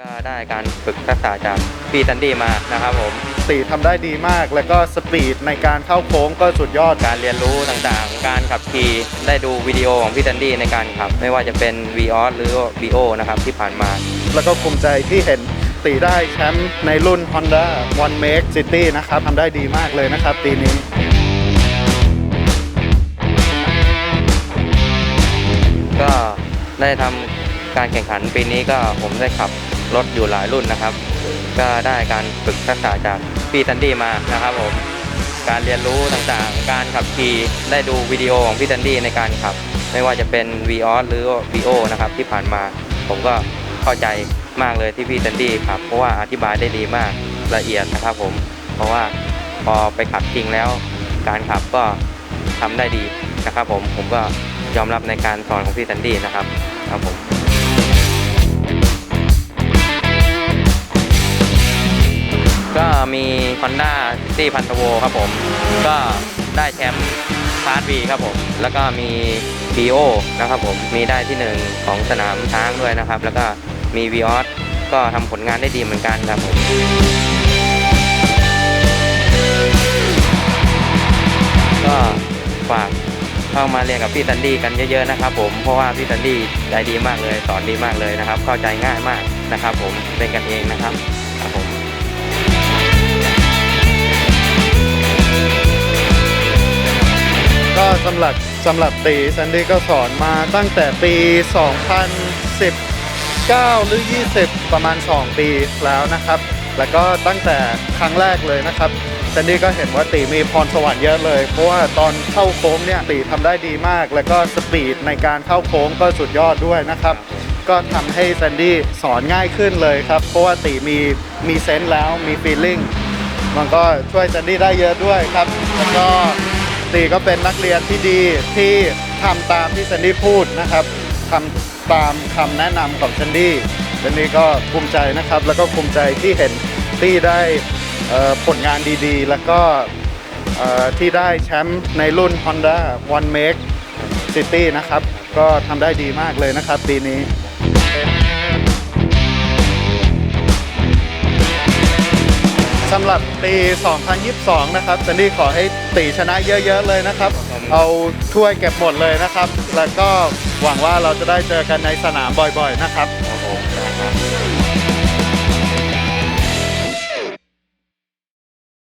ก็ได้การฝึกทักษะจากพี่ซันดี้มานะครับผมตีทำได้ดีมาก แล้วก็สปีดในการเข้าโค้งก็สุดยอด การเรียนรู้ต่างๆ การขับขี่ได้ดูวิดีโอของพี่ซันดี้ในการขับ ไม่ว่าจะเป็น v ีออสหรือ VO นะครับที่ผ่านมา แล้วก็ภูมิใจที่เห็นตีได้แชมป์ในรุ่น Honda One Make City นะครับทำได้ดีมากเลยนะครับปีนี้ ก็ได้ทำการแข่งขันปีนี้ก็ผมได้ขับ รถอยู่หลายรุ่นนะครับ ก็ได้การฝึกทักษะจากพี่ซันดี้มานะครับผมการเรียนรู้ต่างๆ การขับขี่ได้ดูวิดีโอของพี่ซันดี้ในการขับ ไม่ว่าจะเป็น v ีออหรือ VO นะครับที่ผ่านมาผมก็เข้าใจมากเลยที่พี่ซันดี้ขับ เพราะว่าอธิบายได้ดีมากละเอียดนะครับผมเพราะว่าพอไปขับจริงแล้ว การขับก็ทำได้ดีนะครับผมผมก็ยอมรับในการสอนของพี่ซันดี้นะครับครับผม Honda City พันธโวครับผม ก็ได้แชมป์คลาส B ครับผม แล้วก็มี BO นะครับผม มีได้ที่หนึ่งของสนามช้างด้วยนะครับ แล้วก็มี v ีออสก็ทำผลงานได้ดีเหมือนกันครับผมก็ฝากเข้ามาเรียนกับพี่ซันดี้กันเยอะๆนะครับผมเพราะว่าพี่ซันดี้ใจดีมากเลยสอนดีมากเลยนะครับ เข้าใจง่ายมากนะครับ ผมเป็นกันเองนะครับครับผม หรับสำหรับตีซันดี้ก็สอนมาตั้งแต่ปี 2019 หรือ 20 ประมาณ 2 ปีแล้วนะครับ แล้วก็ตั้งแต่ครั้งแรกเลยนะครับซันดี้ก็เห็นว่าตีมีพรสวรรค์เยอะเลย เพราะว่าตอนเข้าโค้งเนี่ยตีทำได้ดีมาก แล้วก็สปีดในการเข้าโค้งก็สุดยอดด้วยนะครับ ก็ทำให้ซันดี้สอนง่ายขึ้นเลยครับ เพราะว่าตีมีมีเซนส์แล้วมีฟีลลิ่งมันก็ช่วยซันดี้ได้เยอะด้วยครับ แล้วก็ ตีก็เป็นนักเรียนที่ดีที่ทำตามที่ซันดี้พูดนะครับทำตามคำแนะนำของซันดี้ซันดี้ก็ภูมิใจนะครับ แล้วก็ภูมิใจที่เห็นที่ได้ผลงานดีๆ แล้วก็ที่ได้แชมป์ในรุ่น Honda One Make City นะครับ ก็ทำได้ดีมากเลยนะครับปีนี้ำหรับปี 2022 นะครับซันดี้ขอให้ตีชนะเยอะ ๆ เลยนะครับ เอาถ้วยเก็บหมดเลยนะครับ แล้วก็หวังว่าเราจะได้เจอกันในสนามบ่อยๆ นะครับโอ